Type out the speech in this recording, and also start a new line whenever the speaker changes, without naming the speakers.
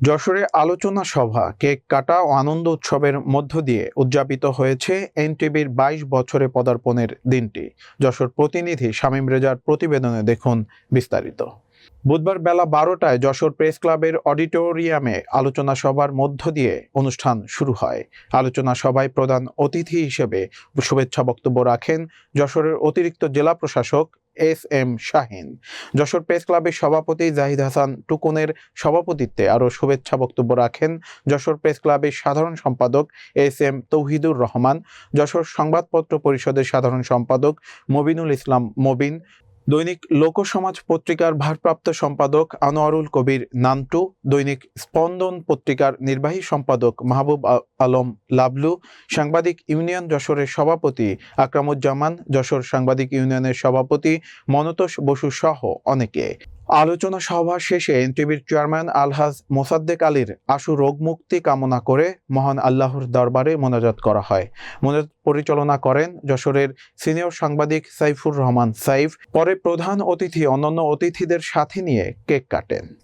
যশোরে আলোচনা সভা, কেক কাটা ও আনন্দ উৎসবের মধ্য দিয়ে উদযাপিত হয়েছে এনটিভির বাইশ বছরে পদার্পণের দিনটি। যশোর প্রতিনিধি শামীম রেজার প্রতিবেদনে দেখুন বিস্তারিত। বুধবার বেলা বারোটায় যশোর প্রেস ক্লাবের অডিটোরিয়ামে আলোচনা সভার মধ্য দিয়ে অনুষ্ঠান শুরু হয়। আলোচনা সভায় প্রধান অতিথি হিসেবে শুভেচ্ছা বক্তব্য রাখেন যশোরের অতিরিক্ত জেলা প্রশাসক S M Shahin. Jessore press ক্লাবের সভাপতি জাহিদ হাসান টুকুনের সভাপতিত্বে আরও শুভেচ্ছা বক্তব্য রাখেন যশোর প্রেস ক্লাবের সাধারণ সম্পাদক এস এম তৌহিদুর রহমান, যশোর সংবাদপত্র পরিষদের সাধারণ সম্পাদক মবিনুল ইসলাম মবিন দৈনিক লোকসমাজ পত্রিকার ভারপ্রাপ্ত সম্পাদক আনোয়ারুল কবির নান্টু, দৈনিক স্পন্দন পত্রিকার নির্বাহী সম্পাদক মাহবুব আলম লাবলু, সাংবাদিক ইউনিয়ন যশোরের সভাপতি আকরামুজ্জামান, যশোর সাংবাদিক ইউনিয়নের সভাপতি মনতোষ বসু সহ অনেকে। আলোচনা সভা শেষে এনটিভির চেয়ারম্যান আলহাজ মোসাদ্দেক আলীর আশু রোগ মুক্তি কামনা করে মহান আল্লাহর দরবারে মোনাজাত করা হয়। মোনাজাত পরিচালনা করেন যশোরের সিনিয়র সাংবাদিক সাইফুর রহমান সাইফ। পরে প্রধান অতিথি, অন্যান্য অতিথিদের সাথে নিয়ে কেক কাটেন।